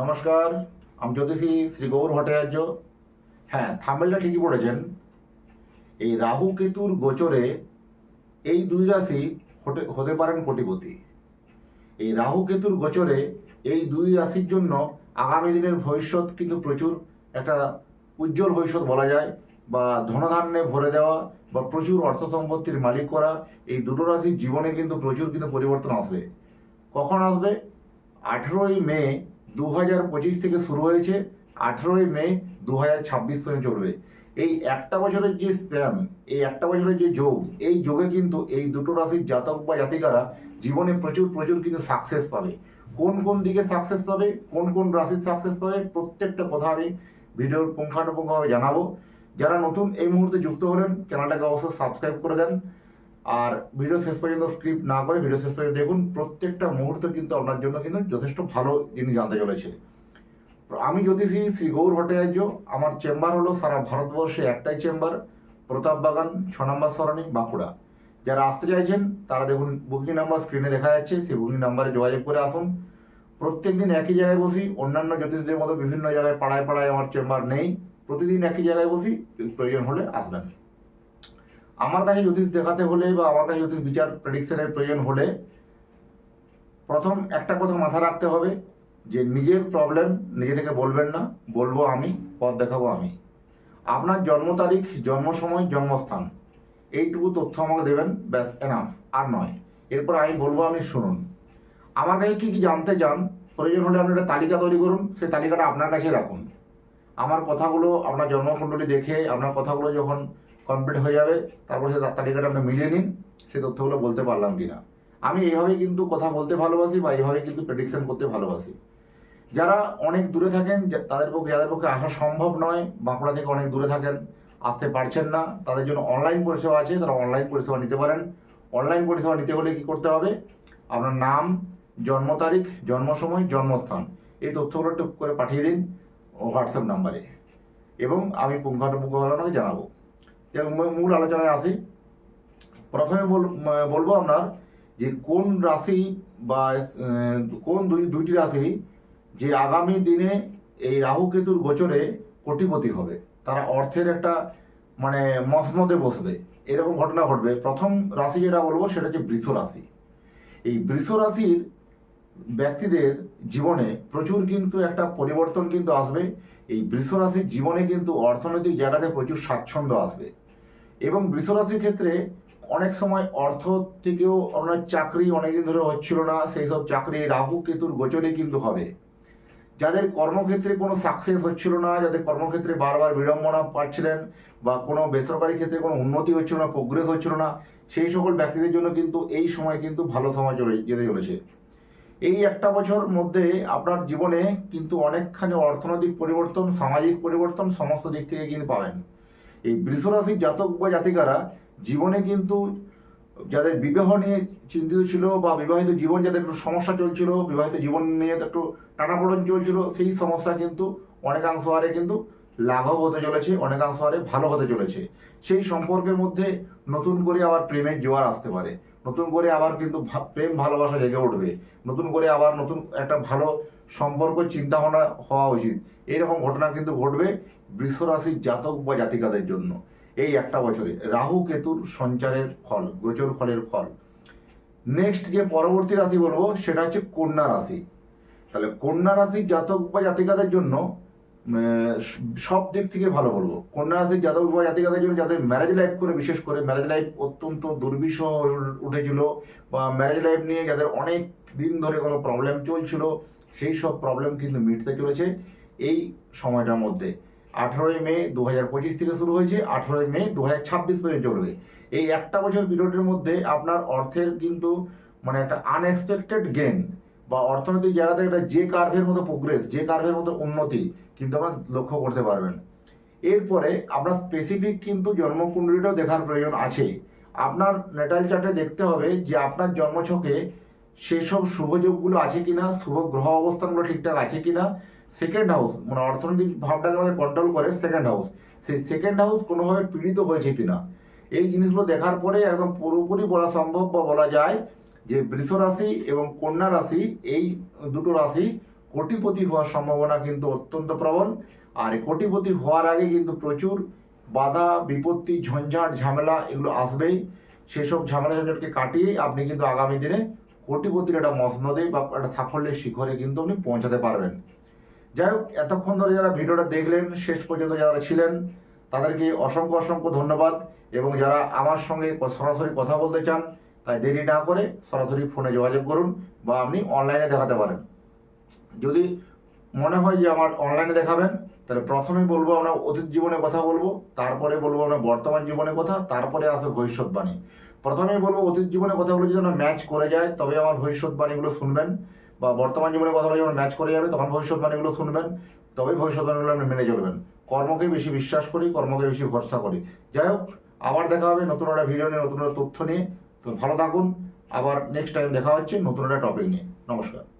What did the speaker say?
নমস্কার, আমি জ্যোতিষী শ্রী গৌর ভট্টাচার্য। হ্যাঁ থামেলটা ঠিকই পড়েছেন। এই রাহু কেতুর গোচরে এই দুই রাশি হতে হতে পারেন কোটিপতি। এই রাহু কেতুর গোচরে এই দুই রাশির জন্য আগামী দিনের ভবিষ্যৎ কিন্তু প্রচুর একটা উজ্জ্বল ভবিষ্যৎ বলা যায়, বা ধনধান্যে ভরে দেওয়া, বা প্রচুর অর্থ সম্পত্তির মালিক করা, এই দুটো রাশির জীবনে কিন্তু প্রচুর কিন্তু পরিবর্তন আসবে। কখন আসবে? আঠেরোই মে দু হাজার পঁচিশ থেকে শুরু হয়েছে, আঠেরোই মে দু হাজার ছাব্বিশ পর্যন্ত চলবে। এই একটা বছরের যে স্প্যাম, এই একটা বছরের যে যোগ, এই যোগে কিন্তু এই দুটো রাশির জাতক বা জাতিকারা জীবনে প্রচুর প্রচুর কিন্তু সাকসেস পাবে। কোন কোন দিকে সাকসেস পাবে, কোন কোন রাশির সাকসেস পাবে, প্রত্যেকটা কথা আমি ভিডিওর পুঙ্খানুপুঙ্খভাবে জানাব। যারা নতুন এই মুহূর্তে যুক্ত হলেন, চ্যানেলটাকে অবশ্যই সাবস্ক্রাইব করে দেন। আর ভিডিও শেষ পর্যন্ত স্ক্রিপ্ট না করে ভিডিও শেষ পর্যন্ত দেখুন, প্রত্যেকটা মুহূর্ত কিন্তু আপনার জন্য কিন্তু যথেষ্ট ভালো জিনিস জানতে চলেছে। আমি জ্যোতিষী শ্রী গৌর ভট্টাচার্য, আমার চেম্বার হলো সারা ভারতবর্ষে একটাই চেম্বার প্রতাপ বাগান, ছ নম্বর সরণি, বাঁকুড়া। যারা আসতে চাইছেন, তারা দেখুন বুকিং নাম্বার স্ক্রিনে দেখা যাচ্ছে, সেই বুকিং নাম্বারে যোগাযোগ করে আসুন। প্রত্যেক দিন একই জায়গায় বসি, অন্যান্য জ্যোতিষদের মতো বিভিন্ন জায়গায় পাড়ায় পাড়ায় আমার চেম্বার নেই। প্রতিদিন একই জায়গায় বসি, প্রয়োজন হলে আসবেন। আমার কাছে জ্যোতিষ দেখাতে হলে বা আমার কাছে জ্যোতিষ বিচার প্রেডিকশনের প্রয়োজন হলে প্রথম একটা কথা মাথায় রাখতে হবে যে নিজের প্রবলেম নিজে থেকে বলবেন না, বলব আমি, পথ দেখাবো আমি। আপনার জন্ম তারিখ, জন্ম সময়, জন্মস্থান, এইটুকু তথ্য আমাকে দেবেন, ব্যাস এনাফ আর নয়। এরপর আমি বলব, আপনি শুনুন। আমার কাছে কী কী জানতে চান, প্রয়োজন হলে আপনি একটা তালিকা তৈরি করুন, সেই তালিকাটা আপনার কাছে রাখুন। আমার কথাগুলো, আপনার জন্মকুণ্ডলী দেখে, আপনার কথাগুলো যখন কমপ্লিট হয়ে যাবে, তারপর সে তালিকাটা আপনি মিলিয়ে নিন, সেই তথ্যগুলো বলতে পারলাম কিনা। আমি এইভাবেই কিন্তু কথা বলতে ভালোবাসি বা এইভাবে কিন্তু প্রেডিকশন করতে ভালোবাসি। যারা অনেক দূরে থাকেন তাদের পক্ষে, যাদের পক্ষে আসা সম্ভব নয় বাঁকুড়া থেকে অনেক দূরে থাকেন, আসতে পারছেন না, তাদের জন্য অনলাইন পরিষেবা আছে, তারা অনলাইন পরিষেবা নিতে পারেন। অনলাইন পরিষেবা নিতে হলে কি করতে হবে? আপনার নাম, জন্ম তারিখ, জন্ম সময়, জন্মস্থান, এই তথ্যগুলো টুক করে পাঠিয়ে দিন হোয়াটসঅ্যাপ নাম্বারে এবং আমি পুঙ্খানুপুঙ্খভাবে আপনাকে জানাব। মূল আলোচনায় আসি প্রথমে বল- বলব আপনার যে কোন রাশি বা কোন দুই, দুইটি রাশি যে আগামী দিনে এই রাহু কেতুর গোচরে কোটিপতি হবে, তারা অর্থের একটা মানে মসনদে বসবে, এরকম ঘটনা ঘটবে। প্রথম রাশি যেটা বলব সেটা হচ্ছে বৃষ রাশি। এই বৃষ রাশির ব্যক্তিদের জীবনে প্রচুর কিন্তু একটা পরিবর্তন কিন্তু আসবে, এই বৃষ রাশির জীবনে কিন্তু অর্থনৈতিক জায়গাতে প্রচুর স্বাচ্ছন্দ্য আসবে। এবং বৃষ রাশির ক্ষেত্রে অনেক সময় অর্থ থেকেও আপনার চাকরি অনেকদিন ধরে হচ্ছিল না, সেই সব চাকরি রাহু, কেতুর গোচরে কিন্তু হবে। যাদের কর্মক্ষেত্রে কোনো সাকসেস হচ্ছিল না, যাদের কর্মক্ষেত্রে বারবার বিড়ম্বনা পাচ্ছিলেন বা কোনো বেসরকারি ক্ষেত্রে কোনো উন্নতি হচ্ছিল না প্রোগ্রেস হচ্ছিল না, সেই সকল ব্যক্তিদের জন্য কিন্তু এই সময় কিন্তু ভালো সময় চলে যেতে চলেছে। এই একটা বছর মধ্যে আপনার জীবনে কিন্তু অনেকখানি অর্থনৈতিক পরিবর্তন, সামাজিক পরিবর্তন সমস্ত দিক থেকে কিন্তু পাবেন। এই বৃষরাশির জাতক বা জাতিকারা জীবনে কিন্তু যাদের বিবাহ নিয়ে চিন্তিত ছিল বা বিবাহিত জীবন যাদের একটু সমস্যা চলছিল, বিবাহিত জীবন নিয়ে একটু টানাপোড়ন চলছিল, সেই সমস্যা কিন্তু অনেকাংশ হারে কিন্তু লাঘব হতে চলেছে, অনেকাংশ হারে ভালো হতে চলেছে। সেই সম্পর্কের মধ্যে নতুন করে আবার প্রেমের জোয়ার আসতে পারে। নতুন করে আবার কিন্তু প্রেম ভালোবাসা জেগে উঠবে। নতুন করে আবার নতুন একটা ভালো সম্পর্ক চিন্তা ভাবনা হওয়া উচিত। এইরকম ঘটনা কিন্তু ঘটবে বৃষরাশির জাতক বা জাতিকাদের জন্য। এই একটা বছরে। রাহু কেতুর সঞ্চারের ফল, গোচর ফলের ফল। নেক্সট যে পরবর্তী রাশি বলব, সেটা হচ্ছে কন্যা রাশি। তাহলে কন্যা রাশির জাতক বা জাতিকাদের জন্য সব দিক থেকে ভালো বলব। কন্যা রাশির জাতক বা জাতিকাদের জন্য যাদের ম্যারেজ লাইফ করে, বিশেষ করে ম্যারেজ লাইফ অত্যন্ত দুর্বিষহ উঠেছিল বা ম্যারেজ লাইফ নিয়ে যাদের অনেক দিন ধরে কোনো প্রবলেম চলছিল সেই সব প্রবলেম কিন্তু মিটতে চলেছে এই সময়টার মধ্যে। আঠেরোই মে দু হাজার পঁচিশ থেকে শুরু হয়েছে, আঠেরোই মে দু হাজার ছাব্বিশ পর্যন্ত চলবে। এই একটা বছর পিরিয়ডের মধ্যে আপনার অর্থের কিন্তু মানে একটা আনএক্সপেক্টেড গেন বা অর্থনৈতিক জায়গা থেকে একটা যে কার্ভের মতো প্রোগ্রেস যে কার্ভের মতো উন্নতি কিন্তু আপনার লক্ষ্য করতে পারবেন। এরপরে আপনার স্পেসিফিক কিন্তু জন্মকুণ্ডলীটাও দেখার প্রয়োজন আছে। আপনার নেটাল চার্টে দেখতে হবে যে আপনার জন্মছকে সেসব শুভযোগগুলো আছে কিনা, শুভ গ্রহ অবস্থানগুলো ঠিকঠাক আছে কিনা সেকেন্ড হাউস মানে অর্থনৈতিক ভাবটাকে আমাদের কন্ট্রোল করে সেকেন্ড হাউস সেই সেকেন্ড হাউস কোনোভাবে পীড়িত হয়েছে কিনা। এই জিনিসগুলো দেখার পরে একদম পুরোপুরি বলা সম্ভব বা বলা যায় যে বৃষ রাশি এবং কন্যা রাশি, এই দুটো রাশি কোটিপতি হওয়ার সম্ভাবনা কিন্তু অত্যন্ত প্রবল। আর কোটিপতি হওয়ার আগে কিন্তু প্রচুর বাধা, বিপত্তি, ঝঞ্ঝাট, ঝামেলা এগুলো আসবেই। সেসব ঝামেলা ঝঞ্ঝাটকে কাটিয়ে আপনি কিন্তু আগামী দিনে কোটিপতির একটা মসনদে বা একটা সাফল্যের শিখরে কিন্তু আপনি পৌঁছাতে পারবেন। যাই হোক, এতক্ষণ ধরে যারা ভিডিওটা দেখলেন, শেষ পর্যন্ত যারা ছিলেন, তাদেরকে অসংখ্য অসংখ্য ধন্যবাদ এবং যারা আমার সঙ্গে সরাসরি কথা বলতে চান, তাই দেরি না করে সরাসরি ফোনে যোগাযোগ করুন বা আপনি অনলাইনে দেখাতে পারেন। যদি মনে হয় যে আমার অনলাইনে দেখাবেন, তাহলে প্রথমে বলব আমরা অতীত জীবনে কথা বলব, তারপরে বলব আমরা বর্তমান জীবনে কথা, তারপরে আসবে ভবিষ্যৎবাণী। প্রথমেই বলব, অতীত জীবনে কথাগুলো যদি ম্যাচ করে যায় তবে আমার ভবিষ্যৎবাণীগুলো শুনবেন। বা বর্তমান জীবনে কথাগুলো যখন ম্যাচ করে যাবে, তখন ভবিষ্যৎবাণীগুলো শুনবেন। তবেই ভবিষ্যৎবাণীগুলো আপনি মেনে চলবেন। কর্মকে বেশি বিশ্বাস করি কর্মকে বেশি ভরসা করি। যাই হোক, আবার দেখা হবে নতুন একটা ভিডিও নিয়ে, নতুন একটা তথ্য নিয়ে। তো ভালো থাকুন। আবার নেক্সট টাইম দেখা হচ্ছে নতুন একটা টপিক নিয়ে। নমস্কার।